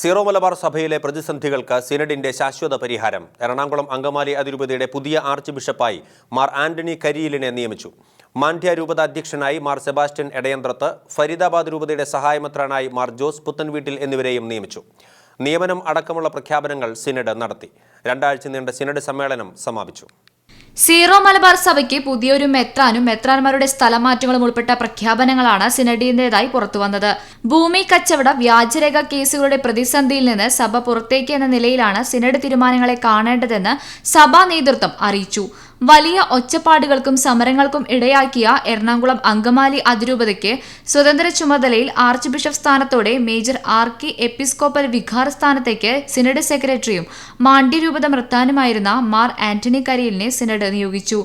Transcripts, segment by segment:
Zero Malabar സഭയിലെ പ്രതിസന്ധികൾക്ക് സിനഡിന്റെ ശാശ്വത പരിഹാരം. എറണാകുളം അങ്കമാലി അതിരൂപതയുടെ പുതിയ ആർച്ച് ബിഷപ്പായി മാർ ആന്റണി കരിയിലിനെ നിയമിച്ചു. മാണ്ഡ്യ രൂപത അധ്യക്ഷനായി മാർ സെബാസ്റ്റ്യൻ എടയന്ത്രത്ത് ഫരീദാബാദ് രൂപതയുടെ സഹായമത്രാനായി മാർ ജോസ് പുത്തൻവീട്ടിൽ എന്നിവരെയും നിയമിച്ചു. നിയമനം അടക്കമുള്ള പ്രഖ്യാപനങ്ങൾ സിനഡ് നടത്തി. രണ്ടാഴ്ച നീണ്ട സിനഡ് സമ്മേളനം സമാപിച്ചു. സീറോ മലബാർ സഭയ്ക്ക് പുതിയൊരു മെത്രാനും മെത്രാന്മാരുടെ സ്ഥലമാറ്റങ്ങളും ഉൾപ്പെട്ട പ്രഖ്യാപനങ്ങളാണ് സിനഡിന്റേതായി പുറത്തുവന്നത്. ഭൂമി കച്ചവട വ്യാജരേഖ കേസുകളുടെ പ്രതിസന്ധിയിൽ നിന്ന് സഭ പുറത്തേക്ക് എന്ന നിലയിലാണ് സിനഡ് തീരുമാനങ്ങളെ കാണേണ്ടതെന്ന് സഭാ നേതൃത്വം അറിയിച്ചു. വലിയ ഒച്ചപ്പാടുകൾക്കും സമരങ്ങൾക്കും ഇടയാക്കിയ എറണാകുളം അങ്കമാലി അതിരൂപതയ്ക്ക് സ്വതന്ത്ര ചുമതലയിൽ archbishop സ്ഥാനത്തോടെ major R K episcopal vicar synod synod സെക്രട്ടറിയും മാണ്ഡ്യ രൂപത മൃത്താനുമായിരുന്ന മാർ ആന്റണി കരിയലിനെ സിനഡ് നിയോഗിച്ചു.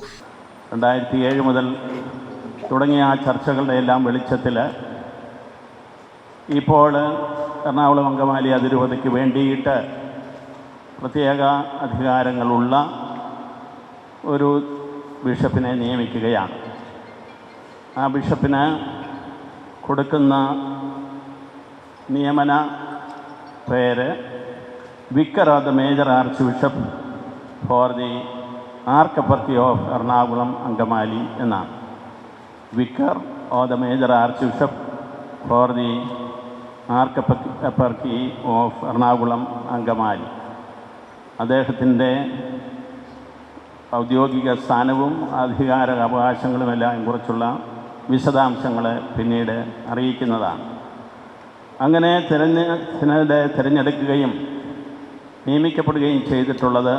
രണ്ടായിരത്തി ഏഴ് മുതൽ തുടങ്ങിയ ആ ചർച്ചകളുടെ എല്ലാം വെളിച്ചത്തിൽ ഇപ്പോൾ എറണാകുളം അങ്കമാലി അതിരൂപതയ്ക്ക് വേണ്ടിയിട്ട് പ്രത്യേക അധികാരങ്ങളുള്ള ഒരു ബിഷപ്പിനെ നിയമിക്കുകയാണ്. ആ ബിഷപ്പിന് കൊടുക്കുന്ന നിയമന പേര് vicar of the major archbishop for the archeparchy of Ernakulam Angamaly എന്നാണ്. Vicar of the major archbishop for the archeparchy of Ernakulam Angamaly. അദ്ദേഹത്തിന്റെ ഔദ്യോഗിക സ്ഥാനവും അധികാര അവകാശങ്ങളുമെല്ലാം കുറിച്ചുള്ള വിശദാംശങ്ങൾ പിന്നീട് അറിയിക്കുന്നതാണ്. അങ്ങനെ തിരഞ്ഞ് തിരഞ്ഞെടുക്കുകയും നിയമിക്കപ്പെടുകയും ചെയ്തിട്ടുള്ളത്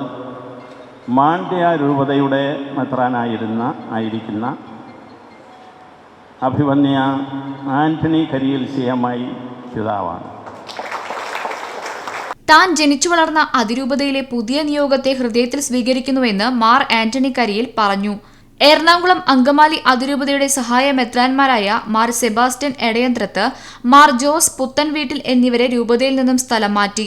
മാണ്ഡ്യ രൂപതയുടെ മെത്രാനായിരുന്ന ആയിരിക്കുന്ന അഭിവന്യ ആന്റണി കരിയിൽ സിയമായി പിതാവാണ്. താൻ ജനിച്ചു വളർന്ന അതിരൂപതയിലെ പുതിയ നിയോഗത്തെ ഹൃദയത്തിൽ സ്വീകരിക്കുന്നുവെന്ന് മാർ ആന്റണി കരിയിൽ പറഞ്ഞു. എറണാകുളം അങ്കമാലി അതിരൂപതയുടെ സഹായ മെത്രാൻമാരായ മാർ സെബാസ്റ്റ്യൻ എടയന്ത്രത്ത് മാർ ജോസ് പുത്തൻവീട്ടിൽ എന്നിവരെ രൂപതയിൽ നിന്നും സ്ഥലം മാറ്റി.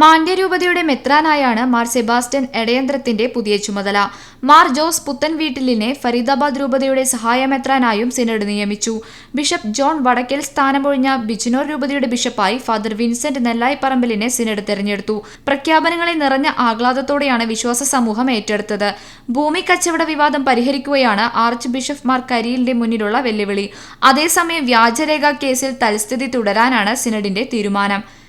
മാണ്ഡ്യ രൂപതയുടെ മെത്രാനായാണ് മാർ സെബാസ്റ്റ്യൻ എടയന്ത്രത്തിന്റെ പുതിയ ചുമതല. മാർ ജോസ് പുത്തൻ വീട്ടിലിനെ ഫരീദാബാദ് രൂപതയുടെ സഹായ മെത്രാനായും സിനഡ് നിയമിച്ചു. ബിഷപ്പ് ജോൺ വടക്കൽ സ്ഥാനമൊഴിഞ്ഞ ബിജിനോർ രൂപതയുടെ ബിഷപ്പായി ഫാദർ വിൻസെന്റ് നെല്ലായി പറമ്പലിനെ സിനഡ് തെരഞ്ഞെടുത്തു. പ്രഖ്യാപനങ്ങളെ നിറഞ്ഞ ആഹ്ലാദത്തോടെയാണ് വിശ്വാസ സമൂഹം ഏറ്റെടുത്തത്. ഭൂമി കച്ചവട വിവാദം പരിഹരിക്കുകയാണ് ആർച്ച് ബിഷപ്പ് മാർ കരിയിലിന്റെ മുന്നിലുള്ള വെല്ലുവിളി. അതേസമയം വ്യാജരേഖ കേസിൽ തൽസ്ഥിതി തുടരാനാണ് സിനഡിന്റെ തീരുമാനം.